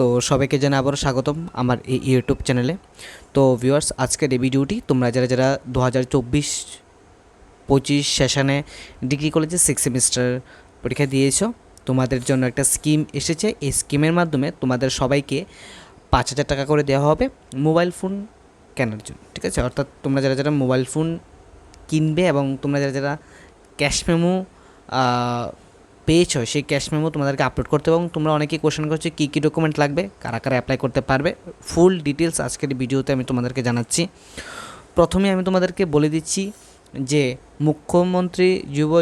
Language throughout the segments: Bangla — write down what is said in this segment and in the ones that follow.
তো সবাইকে জানাই আবারও স্বাগতম আমার এই ইউটিউব চ্যানেলে তো ভিউয়ার্স আজকের এই ভিডিওটি তোমরা যারা যারা দু হাজার চব্বিশ পঁচিশ সেশনে ডিগ্রি কলেজে সিক্স সেমিস্টার পরীক্ষা দিয়েছ, তোমাদের জন্য একটা স্কিম এসেছে। এই স্কিমের মাধ্যমে তোমাদের সবাইকে পাঁচ হাজার টাকা করে দেওয়া হবে মোবাইল ফোন কেনার জন্য, ঠিক আছে? অর্থাৎ তোমরা যারা যারা মোবাইল ফোন কিনবে এবং তোমরা যারা যারা ক্যাশ মেমো পেয়েছ সেই ক্যাশ মেমো তোমাদেরকে আপলোড করতে এবং তোমরা অনেকেই কোশ্চেন করছ কী কী ডকুমেন্ট লাগবে, কারা কারা অ্যাপ্লাই করতে পারবে। ফুল ডিটেলস আজকের ভিডিওতে আমি তোমাদেরকে জানাচ্ছি। প্রথমে আমি তোমাদেরকে বলে দিচ্ছি যে মুখ্যমন্ত্রী যুব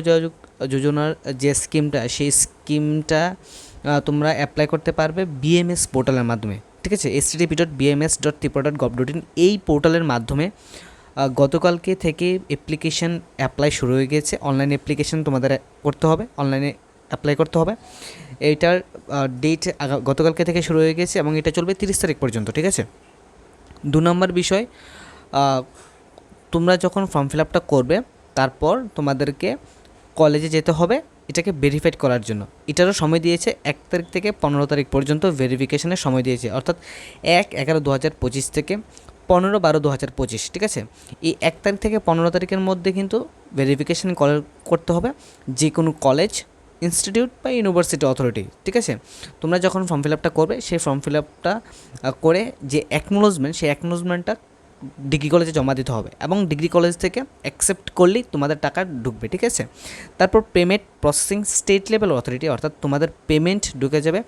যোজনার যে স্কিমটা সেই স্কিমটা তোমরা অ্যাপ্লাই করতে পারবে বিএমএস পোর্টালের মাধ্যমে। ঠিক আছে? S TDP dot BMS dot Tripura dot gov dot in এই পোর্টালের মাধ্যমে গতকালকে থেকে অ্যাপ্লিকেশন অ্যাপ্লাই শুরু হয়ে গেছে। অনলাইন অ্যাপ্লিকেশন তোমাদের করতে হবে। অনলাইনে অ্যাপ্লাই করতে হবে। এইটার ডেট গতকালকে থেকে শুরু হয়ে গেছে এবং এটা চলবে তিরিশ তারিখ পর্যন্ত, ঠিক আছে? দু নম্বর বিষয় তোমরা যখন ফর্ম ফিল আপটা করবে, তারপর তোমাদেরকে কলেজে যেতে হবে, এটাকে ভেরিফাইড করার জন্য। এটারও সময় দিয়েছে এক তারিখ থেকে পনেরো তারিখ পর্যন্ত ভেরিফিকেশনের সময় দিয়েছে। অর্থাৎ এক এগারো দু হাজার পঁচিশ থেকে পনেরো বারো দু হাজার পঁচিশ, ঠিক আছে? এই এক তারিখ থেকে পনেরো তারিখের মধ্যে কিন্তু ভেরিফিকেশন করতে হবে। যে কোনো কলেজ ইনস্টিটিউট বা ইউনিভার্সিটি অথরিটি, ঠিক আছে? তোমরা যখন ফর্ম ফিল আপটা করবে, সেই ফর্ম ফিল আপটা করে যে অ্যাকনোলজমেন্ট সেই অ্যাকনোলজমেন্টটা ডিগ্রি কলেজে জমা দিতে হবে এবং ডিগ্রি কলেজ থেকে অ্যাকসেপ্ট করলেই তোমাদের টাকা ঢুকবে, ঠিক আছে? তারপর payment processing state level authority অর্থাৎ তোমাদের পেমেন্ট ঢুকে যাবে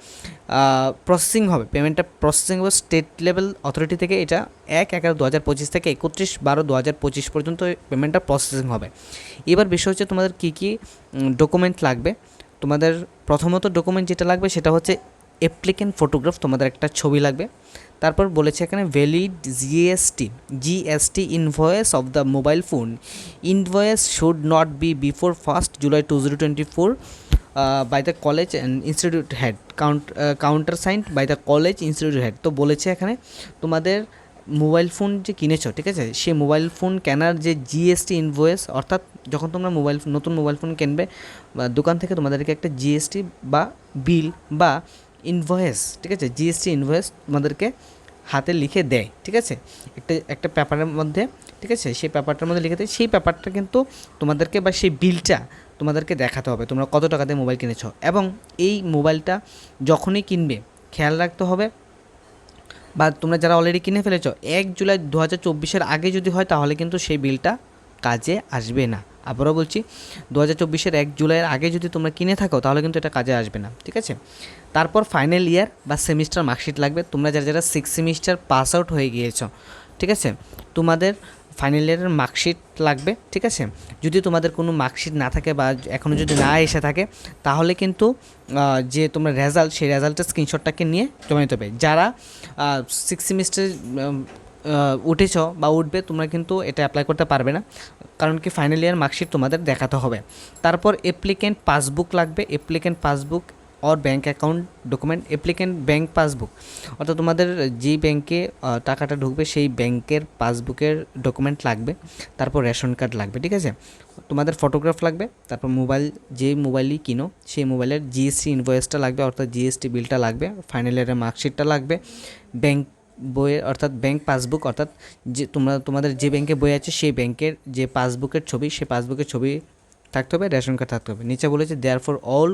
প্রসেসিং হবে। পেমেন্টটা প্রসেসিং হবে স্টেট লেভেল অথরিটি থেকে, এটা এক এগারো দু হাজার পঁচিশ থেকে একত্রিশ বারো দু হাজার পঁচিশ পর্যন্ত পেমেন্টটা প্রসেসিং হবে। এবার বিষয় হচ্ছে তোমাদের কী কী ডকুমেন্ট লাগবে? তোমাদের প্রথমত ডকুমেন্ট যেটা লাগবে সেটা হচ্ছে অ্যাপ্লিকেন্ট ফটোগ্রাফ তোমাদের একটা ছবি লাগবে। তারপর বলেছে এখানে valid GST GST invoice of the mobile phone invoice should not be before first July two zero twenty four by the college and institute head count counter signed by the college institute head তো বলেছে এখানে তোমাদের মোবাইল ফোন যে কিনেছো, ঠিক আছে? সেই মোবাইল ফোন কেনার যে জিএসটি ইনভয়েস অর্থাৎ যখন তোমরা মোবাইল নতুন মোবাইল ফোন কিনবে দোকান থেকে তোমাদেরকে একটা জিএসটি বা বিল বা ইনভয়েস ঠিক আছে? জিএসটি ইনভয়েস তোমাদেরকে হাতে লিখে দেয়, ঠিক আছে? একটা একটা পেপারের মধ্যে, ঠিক আছে? সেই পেপারটার মধ্যে লিখে দেয়। সেই পেপারটা কিন্তু তোমাদেরকে বা সেই বিলটা তোমাদেরকে দেখাতে হবে, তোমরা কত টাকা দিয়ে মোবাইল কিনেছো। এবং এই মোবাইলটা যখনই কিনবে, খেয়াল রাখতে হবে বা তোমরা যারা অলরেডি কিনে ফেলেছ, এক জুলাই দু হাজার চব্বিশের আগে যদি হয়, তাহলে কিন্তু সেই বিলটা কাজে আসবে না। আবারও বলছি দু হাজার চব্বিশের এক জুলাইয়ের আগে যদি তোমরা কিনে থাকো, তাহলে কিন্তু এটা কাজে আসবে না, ঠিক আছে? তারপর ফাইনাল ইয়ার বা সেমিস্টার মার্কশিট লাগবে। তোমরা যারা যারা সিক্স সেমিস্টার পাস আউট হয়ে গিয়েছ, ঠিক আছে? তোমাদের ফাইনাল ইয়ারের মার্কশিট লাগবে, ঠিক আছে? যদি তোমাদের কোনো মার্কশিট না থাকে বা এখনও যদি না এসে থাকে, তাহলে কিন্তু যে তোমরা রেজাল্ট সেই রেজাল্টের স্ক্রিনশটটাকে নিয়ে জমা দিতে হবে। যারা সিক্স সেমিস্টার উঠেছ বা উঠবে, তোমরা কিন্তু এটা অ্যাপ্লাই করতে পারবে না। কারণ কি ফাইনাল ইয়ার মার্কশিট তোমাদের দেখাতে হবে। তারপর অ্যাপ্লিকেন্ট পাসবুক লাগবে। Applicant passbook or bank account document applicant bank passbook অর্থাৎ তোমাদের যেই ব্যাঙ্কে আহ, টাকাটা ঢুকবে সেই ব্যাঙ্কের পাসবুকের ডকুমেন্ট লাগবে তারপর রেশন কার্ড লাগবে ঠিক আছে? তোমাদের ফটোগ্রাফ লাগবে তারপর মোবাইল যে মোবাইলই কিনো সেই মোবাইলের জিএসটি ইনভয়েসটা লাগবে অর্থাৎ জিএসটি বিলটা লাগবে ফাইনাল ইয়ারের মার্কশিটটা লাগবে ব্যাঙ্ক বইয়ের অর্থাৎ ব্যাঙ্ক পাসবুক অর্থাৎ যে তোমরা তোমাদের যে ব্যাঙ্কে বই আছে সেই ব্যাঙ্কের যে পাসবুকের ছবি সেই পাসবুকের ছবি থাকতে হবে রেশন কার্ড থাকতে হবে। নিচে বলেছে there for all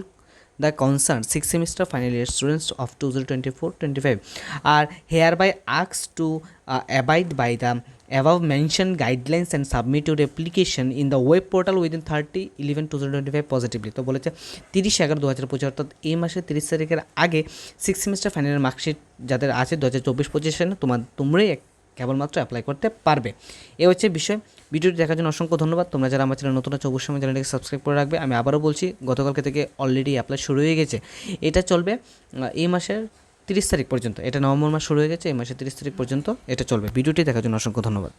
the concern six semester final year students of two zero twenty four, twenty five. Are hereby আক্স to abide by the above mentioned guidelines application in the web portal within thirty eleven two twenty five positively তো বলেছে তিরিশ এগারো দু হাজার পঁচিশ, অর্থাৎ এই মাসের তিরিশ তারিখের আগে সিক্স সেমিস্টার ফাইনাল মার্কশিট যাদের আছে দু হাজার চব্বিশ পঁচিশে তোমার, তোমরাই কেবলমাত্র অ্যাপ্লাই করতে পারবে। এ হচ্ছে বিষয়। ভিডিওটি দেখার জন্য অসংখ্য ধন্যবাদ। তোমরা যারা আমার চ্যানেল নতুন আছে, অবশ্যই আমার চ্যানেলটাকে সাবস্ক্রাইব করে রাখবে। আমি আবারও বলছি, গতকালকে থেকে অলরেডি অ্যাপ্লাই শুরু হয়ে গেছে। এটা চলবে এই মাসের তিরিশ তারিখ পর্যন্ত। এটা নভেম্বর মাস শুরু হয়ে গেছে, এই মাসের তিরিশ তারিখ পর্যন্ত এটা চলবে। ভিডিওটি দেখার জন্য অসংখ্য ধন্যবাদ।